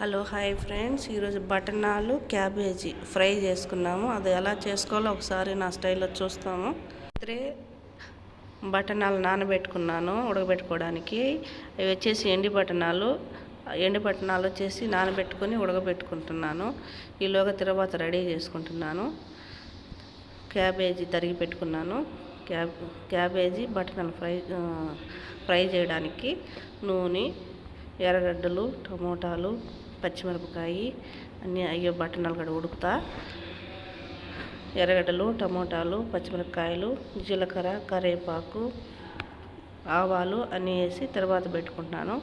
Hello hi friends. ఈరోజు బటనాలు cabbage fry చేసుకున్నాము. అది ఎలా చేసుకోవాలో ఒకసారి నా స్టైల్లో చూస్తాము. ఇద్దరే బటనాలు నానబెట్టుకున్నాను ఉడకబెట్టుకోవడానికి. అవి వచ్చేసి ఎండి బటనాలు. ఎండి బటనాలు వచ్చేసి నానబెట్టుకొని ఉడకబెట్టుకుంటున్నాను. ఈలోగా తర్వాత రెడీ చేసుకుంటున్నాను. క్యాబేజీ తరిగి పెట్టుకున్నాను. క్యాబ్ క్యాబేజీ బటనాలు ఫ్రై ఫ్రై చేయడానికి నూనె ఎర్రగడ్డలు టమోటాలు పచ్చిమిరపకాయి అన్నీ అయ్యో బట్టనాలు కూడా ఉడుకుతా. ఎర్రగడ్డలు టమోటాలు పచ్చిమిరపకాయలు జీలకర్ర కరివేపాకు ఆవాలు అన్నీ వేసి తర్వాత పెట్టుకుంటున్నాను.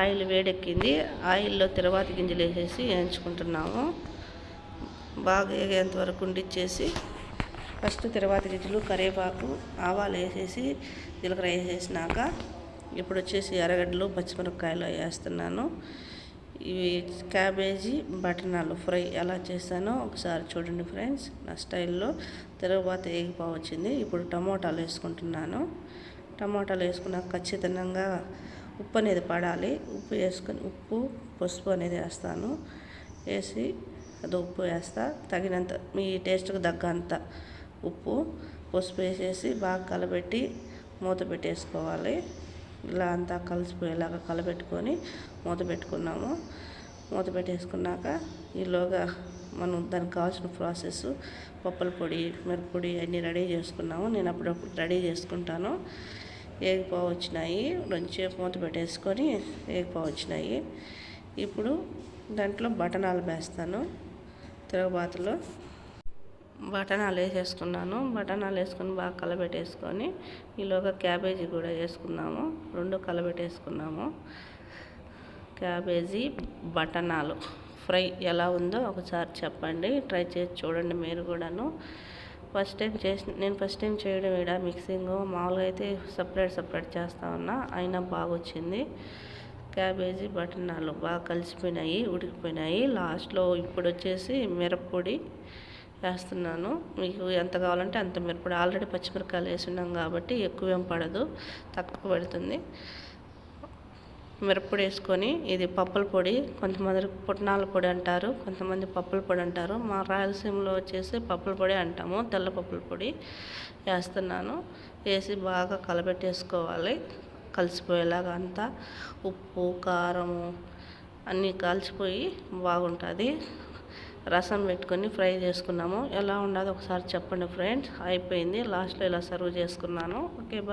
ఆయిల్ వేడెక్కింది. ఆయిల్లో తర్వాత గింజలు వేసేసి వేయించుకుంటున్నాము. బాగా వేగేంత వరకు ఉండిచ్చేసి ఫస్ట్ తర్వాత గింజలు కరివేపాకు ఆవాలు వేసేసి జీలకర్ర వేసేసినాక ఇప్పుడు వచ్చేసి ఎర్రగడ్డలు పచ్చిమిరపకాయలు వేస్తున్నాను. ఇవి క్యాబేజీ బటనాలు ఫ్రై ఎలా చేశానో ఒకసారి చూడండి ఫ్రెండ్స్. నా స్టైల్లో తిరగబాత ఎగిపోవచ్చింది ఇప్పుడు టమోటాలు వేసుకుంటున్నాను. టమోటాలు వేసుకున్నాక ఖచ్చితంగా ఉప్పు అనేది పడాలి. ఉప్పు వేసుకొని ఉప్పు పసుపు అనేది వేస్తాను. వేసి అది ఉప్పు వేస్తా. తగినంత మీ టేస్ట్కి తగ్గంత ఉప్పు పసుపు వేసేసి బాగా కలబెట్టి మూత పెట్టేసుకోవాలి. ఇలా అంతా కలిసిపోయేలాగా కలబెట్టుకొని మూత పెట్టుకున్నాము. మూత పెట్టేసుకున్నాక ఈలోగా మనం దానికి కావాల్సిన ప్రాసెస్ పప్పుల పొడి మిరప్పొడి అన్నీ రెడీ చేసుకున్నాము. నేను అప్పుడప్పుడు రెడీ చేసుకుంటాను. ఏగిపోవు వచ్చినాయి. రెండుసేపు మూత పెట్టేసుకొని ఏగిపోవు వచ్చినాయి. ఇప్పుడు దాంట్లో బటనాలు వేస్తాను. తిరగబాతులో బటనాలు వేసేసుకున్నాను బటనాలు వేసుకొని బాగా కలబెట్టేసుకొని ఈలోగా క్యాబేజీ కూడా వేసుకున్నాము రెండు కలబెట్టేసుకున్నాము. క్యాబేజీ బటనాలు. ఫ్రై ఎలా ఉందో ఒకసారి చెప్పండి. ట్రై చేసి చూడండి మీరు కూడాను. ఫస్ట్ టైం చేసి నేను ఫస్ట్ టైం చేయడం ఇక్కడ మిక్సింగ్. మామూలుగా అయితే సపరేట్ సపరేట్ చేస్తా ఉన్నా. అయినా బాగా వచ్చింది క్యాబేజీ బటనాలు బాగా కలిసిపోయినాయి ఉడికిపోయినాయి. లాస్ట్లో ఇప్పుడు వచ్చేసి మిరప్పొడి వేస్తున్నాను. మీకు ఎంత కావాలంటే అంత మిరపొడి ఆల్రెడీ పచ్చిమిరపకాయలు వేసినాం కాబట్టి ఎక్కువ ఏం పడదు తక్కువ పడుతుంది. మిరప్పొడి వేసుకొని ఇది పప్పుల పొడి కొంతమంది పుట్నాల పొడి అంటారు కొంతమంది పప్పుల పొడి అంటారు. మా రాయలసీమలో వచ్చేసి పప్పుల పొడి అంటాము తెల్ల పప్పుల పొడి వేస్తున్నాను. వేసి బాగా కలబెట్టేసుకోవాలి. కలిసిపోయేలాగా అంతా ఉప్పు కారము అన్నీ కలిసిపోయి బాగుంటుంది. రసం పెట్టుకొని ఫ్రై చేసుకున్నాము. ఎలా ఉండదు ఒకసారి చెప్పండి ఫ్రెండ్స్. అయిపోయింది. లాస్ట్లో ఇలా సర్వ్ చేసుకున్నాను. ఓకే